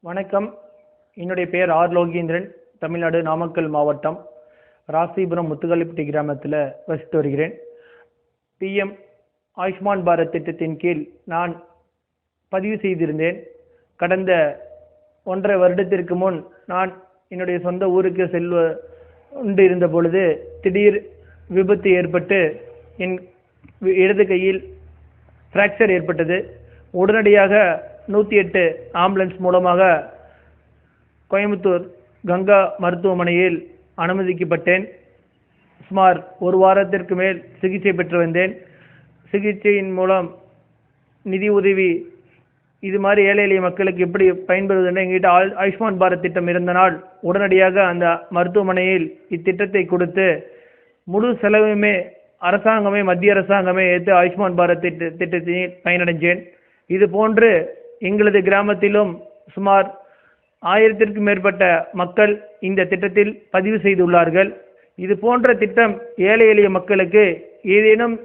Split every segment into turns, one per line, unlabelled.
வணக்கம். என்னுடைய பெயர் ஆர். லோகேந்திரன். தமிழ்நாடு நாமக்கல் மாவட்டம் ராசிபுரம் முத்துக்கல்லிப்பட்டி கிராமத்தில் வசித்து வருகிறேன். பிஎம் ஆயுஷ்மான் பாரத் திட்டத்தின் கீழ் நான் பதிவு செய்திருந்தேன். கடந்த ஒன்றரை வருடத்திற்கு முன் நான் என்னுடைய சொந்த ஊருக்கு செல்வ உண்டு இருந்த பொழுது திடீர் விபத்து ஏற்பட்டு என் வி- இடது கையில் ஃப்ராக்சர் ஏற்பட்டது. உடனடியாக நூற்றி எட்டு ஆம்புலன்ஸ் மூலமாக கோயம்புத்தூர் கங்கா மருத்துவமனையில் அனுமதிக்கப்பட்டேன். சுமார் ஒரு வாரத்திற்கு மேல் சிகிச்சை பெற்று வந்தேன். சிகிச்சையின் மூலம் நிதி உதவி இது மாதிரி ஏழை எளிய மக்களுக்கு எப்படி பயன்படுவதுன்னு எங்கிட்ட ஆயு- ஆயுஷ்மான் பாரத் திட்டம் இருந்தனால் உடனடியாக அந்த மருத்துவமனையில் இத்திட்டத்தை கொடுத்து முழு செலவுமே அரசாங்கமே மத்திய அரசாங்கமே ஏற்று ஆயுஷ்மான் பாரத் திட்ட திட்டத்தை பயனடைஞ்சேன். இது போன்று எங்களது கிராமத்திலும் சுமார் ஆயிரத்திற்கும் மேற்பட்ட மக்கள் இந்த திட்டத்தில் பதிவு செய்துள்ளார்கள். இது போன்ற திட்டம் ஏழை எளிய மக்களுக்கு ஏதேனும்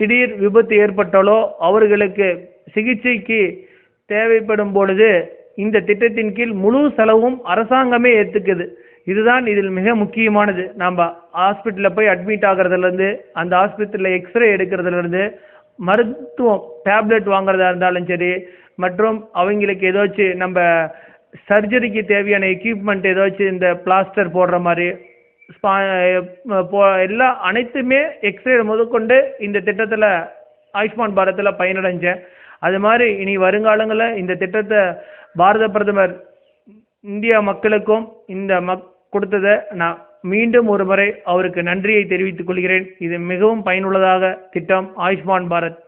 திடீர் விபத்து ஏற்பட்டாலோ அவர்களுக்கு சிகிச்சைக்கு தேவைப்படும் பொழுது இந்த திட்டத்தின் கீழ் முழு செலவும் அரசாங்கமே ஏற்றுக்குது இதுதான் இதில் மிக முக்கியமானது. நம்ம ஹாஸ்பிட்டலில் போய் அட்மிட் ஆகிறதுலேருந்து அந்த ஹாஸ்பிட்டலில் எக்ஸ்ரே எடுக்கிறதுலேருந்து மருத்துவம் டேப்லெட் வாங்குறதா இருந்தாலும் சரி மற்றும் அவங்களுக்கு ஏதாச்சும் நம்ம சர்ஜரிக்கு தேவையான எக்யூப்மெண்ட் ஏதாச்சும் இந்த பிளாஸ்டர் போடுற மாதிரி ஸ்பா eh, போ எல்லா அனைத்துமே எக்ஸ்ரே முதற்கொண்டு இந்த திட்டத்தில் ஆயுஷ்மான் பாரத்தில் பயனடைஞ்சேன். அது மாதிரி இனி வருங்காலங்களில் இந்த திட்டத்தை பாரத பிரதமர் இந்தியா மக்களுக்கும் இந்த மக் கொடுத்ததை நான் மீண்டும் ஒரு முறை அவருக்கு நன்றியை தெரிவித்துக் கொள்கிறேன். இது மிகவும் பயனுள்ளதாக திட்டம் ஆயுஷ்மான் பாரத்